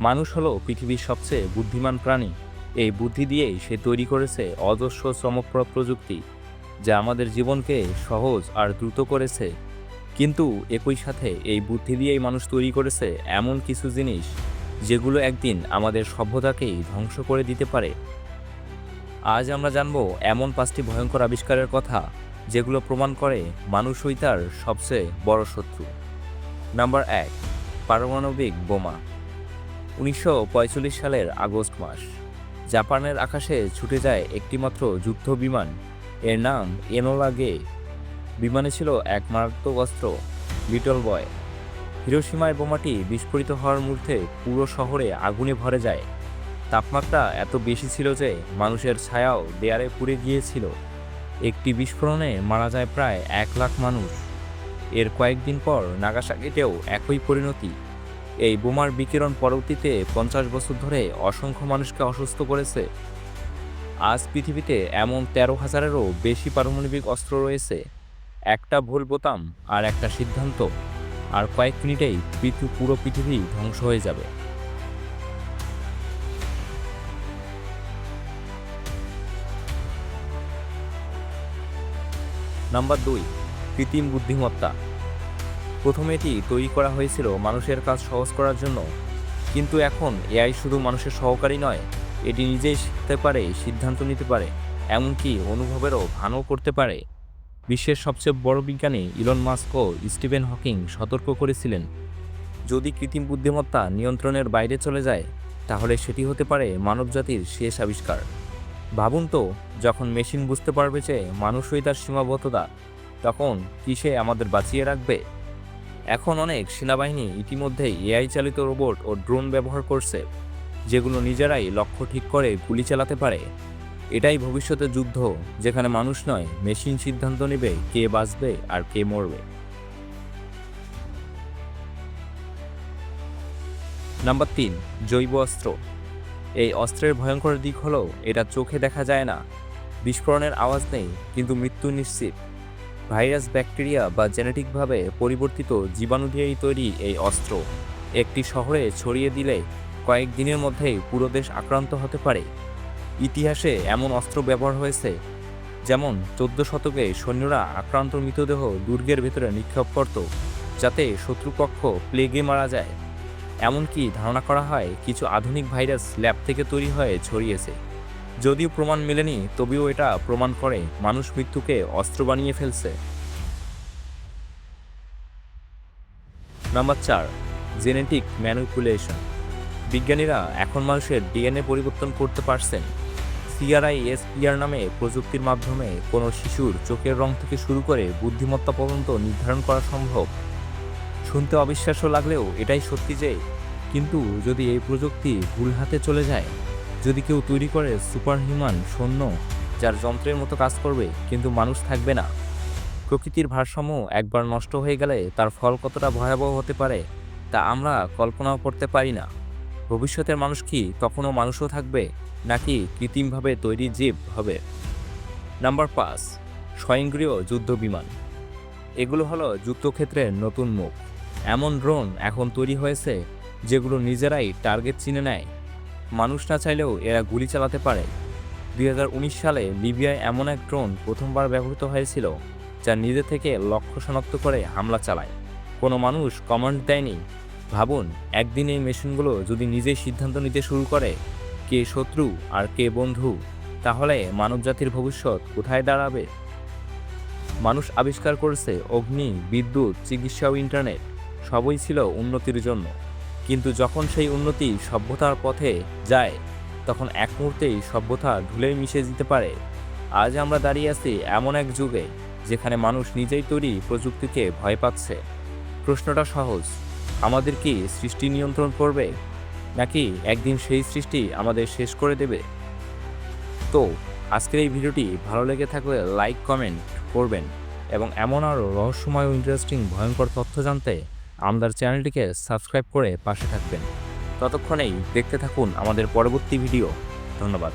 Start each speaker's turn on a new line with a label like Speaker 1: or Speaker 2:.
Speaker 1: মানুষ হলো পৃথিবীর সবচেয়ে বুদ্ধিমান প্রাণী। এই বুদ্ধি দিয়েই সে তৈরি করেছে অজস্র চমকপ্রদ প্রযুক্তি, যা আমাদের জীবনকে সহজ আর দ্রুত করেছে। কিন্তু একই সাথে এই বুদ্ধি দিয়েই মানুষ তৈরি করেছে এমন কিছু জিনিস, যেগুলো একদিন আমাদের সভ্যতাকেই ধ্বংস করে দিতে পারে। আজ আমরা জানব এমন পাঁচটি ভয়ঙ্কর আবিষ্কারের কথা, যেগুলো প্রমাণ করে মানুষই তার সবচেয়ে বড় শত্রু। নাম্বার এক, পারমাণবিক বোমা। উনিশশো সালের আগস্ট মাস। জাপানের আকাশে ছুটে যায় একটিমাত্র যুদ্ধ বিমান এর নাম এনোলা গে। বিমানে ছিল এক মারাত্মক অস্ত্র, লিটল বয়। হিরোসীমায় বোমাটি বিস্ফোরিত হওয়ার মুহূর্তে পুরো শহরে আগুনে ভরে যায়। তাপমাত্রা এত বেশি ছিল যে মানুষের ছায়াও দেয়ারে পুড়ে গিয়েছিল। একটি বিস্ফোরণে মারা যায় প্রায় এক লাখ মানুষ। এর কয়েকদিন পর নাগাসাকিতেও একই পরিণতি। এই বোমার বিকিরণ পরবর্তীতে পঞ্চাশ বছর ধরে অসংখ্য মানুষকে অসুস্থ করেছে। আজ পৃথিবীতে এমন তেরো হাজারেরও বেশি পারমাণবিক অস্ত্র রয়েছে। একটা ভুল বোতাম আর একটা সিদ্ধান্ত, আর কয়েক মিনিটেই পুরো পৃথিবী ধ্বংস হয়ে যাবে। নাম্বার দুই, কৃত্রিম বুদ্ধিমত্তা। প্রথমে এটি তৈরি করা হয়েছিল মানুষের কাজ সহজ করার জন্য। কিন্তু এখন এআই শুধু মানুষের সহকারী নয়, এটি নিজেই শিখতে পারে, সিদ্ধান্ত নিতে পারে, এমনকি অনুভবেরও ভানও করতে পারে। বিশ্বের সবচেয়ে বড় বিজ্ঞানী ইলন মাস্ক ও স্টিভেন হকিং সতর্ক করেছিলেন, যদি কৃত্রিম বুদ্ধিমত্তা নিয়ন্ত্রণের বাইরে চলে যায়, তাহলে সেটি হতে পারে মানবজাতির শেষ আবিষ্কার। ভাবুন তো, যখন মেশিন বুঝতে পারবে যে মানুষই তার সীমাবদ্ধতা, তখন কি সে আমাদের বাঁচিয়ে রাখবে? এখন অনেক সেনাবাহিনী ইতিমধ্যেই এআই চালিত রোবট ও ড্রোন ব্যবহার করছে, যেগুলো নিজেরাই লক্ষ্য ঠিক করে গুলি চালাতে পারে। এটাই ভবিষ্যতে যুদ্ধ, যেখানে মানুষ নয়, মেশিন সিদ্ধান্ত নেবে কে বাঁচবে আর কে মরবে। নাম্বার তিন, জৈব অস্ত্র। এই অস্ত্রের ভয়ঙ্কর দিক হলো, এটা চোখে দেখা যায় না। বিস্ফোরণের আওয়াজ নেই, কিন্তু মৃত্যু নিশ্চিত। ভাইরাস, ব্যাকটেরিয়া বা জেনেটিকভাবে পরিবর্তিত জীবাণু দিয়েই তৈরি এই অস্ত্র। একটি শহরে ছড়িয়ে দিলে কয়েক দিনের মধ্যেই পুরো দেশ আক্রান্ত হতে পারে। ইতিহাসে এমন অস্ত্র ব্যবহার হয়েছে, যেমন চোদ্দ শতকে সৈন্যরা আক্রান্ত মৃতদেহ দুর্গের ভেতরে নিক্ষেপ করত, যাতে শত্রুপক্ষ প্লেগে মারা যায়। এমনকি ধারণা করা হয়, কিছু আধুনিক ভাইরাস ল্যাব থেকে তৈরি হয়ে ছড়িয়েছে। যদিও প্রমাণ মেলেনি, তবেও এটা প্রমাণ করে মানুষ মৃত্যুকে অস্ত্র বানিয়ে ফেলছে। নাম্বার চার, জেনেটিক ম্যানিপুলেশন। বিজ্ঞানীরা এখন মানুষের ডিএনএ পরিবর্তন করতে পারছেন। সিআরআই এসপিআর নামে প্রযুক্তির মাধ্যমে কোনো শিশুর চোখের রং থেকে শুরু করে বুদ্ধিমত্তা পর্যন্ত নির্ধারণ করা সম্ভব। শুনতে অবিশ্বাস্য লাগলেও এটাই সত্যি যে, কিন্তু যদি এই প্রযুক্তি ভুল হাতে চলে যায় যদি কেউ তৈরি করে সুপার হিউম্যান সৈন্য, যার যন্ত্রের মতো কাজ করবে, কিন্তু মানুষ থাকবে না। প্রকৃতির ভারসাম্য একবার নষ্ট হয়ে গেলে তার ফল কতটা ভয়াবহ হতে পারে, তা আমরা কল্পনাও করতে পারি না। ভবিষ্যতের মানুষ কি তখনও মানুষও থাকবে, নাকি কৃত্রিমভাবে তৈরি জীব হবে? নাম্বার পাঁচ, স্বয়ংক্রিয় যুদ্ধ বিমান এগুলো হলো যুদ্ধক্ষেত্রের নতুন মুখ। এমন ড্রোন এখন তৈরি হয়েছে, যেগুলো নিজেরাই টার্গেট চিনে নেয়। মানুষ না চাইলেও এরা গুলি চালাতে পারে। দুই হাজার উনিশ সালে লিবিয়ায় এমন এক ড্রোন প্রথমবার ব্যবহৃত হয়েছিল, যা নিজে থেকে লক্ষ্য শনাক্ত করে হামলা চালায়। কোনো মানুষ কমান্ড দেয়নি। ভাবুন, একদিন এই মেশিনগুলো যদি নিজেই সিদ্ধান্ত নিতে শুরু করে, কে শত্রু আর কে বন্ধু, তাহলে মানবজাতির ভবিষ্যৎ কোথায় দাঁড়াবে? মানুষ আবিষ্কার করেছে অগ্নি, বিদ্যুৎ, চিকিৎসা ও ইন্টারনেট, সবই ছিল উন্নতির জন্য। কিন্তু যখন সেই উন্নতি সভ্যতার পথে যায়, তখন এক মুহূর্তেই সভ্যতা ধুলে মিশে যেতে পারে। আজ আমরা দাঁড়িয়ে আছি এমন এক যুগে, যেখানে মানুষ নিজেই তৈরি প্রযুক্তিকে ভয় পাচ্ছে। প্রশ্নটা সহজ, আমাদের কি সৃষ্টি নিয়ন্ত্রণ করবে, নাকি একদিন সেই সৃষ্টি আমাদের শেষ করে দেবে? তো, আজকের এই ভিডিওটি ভালো লেগে থাকলে লাইক, কমেন্ট করবেন এবং এমন আরও রহস্যময় ইন্টারেস্টিং, ভয়ঙ্কর তথ্য জানতে আমাদের চ্যানেলটিকে সাবস্ক্রাইব করে পাশে থাকবেন। ততক্ষণেই দেখতে থাকুন আমাদের পরবর্তী ভিডিও। ধন্যবাদ।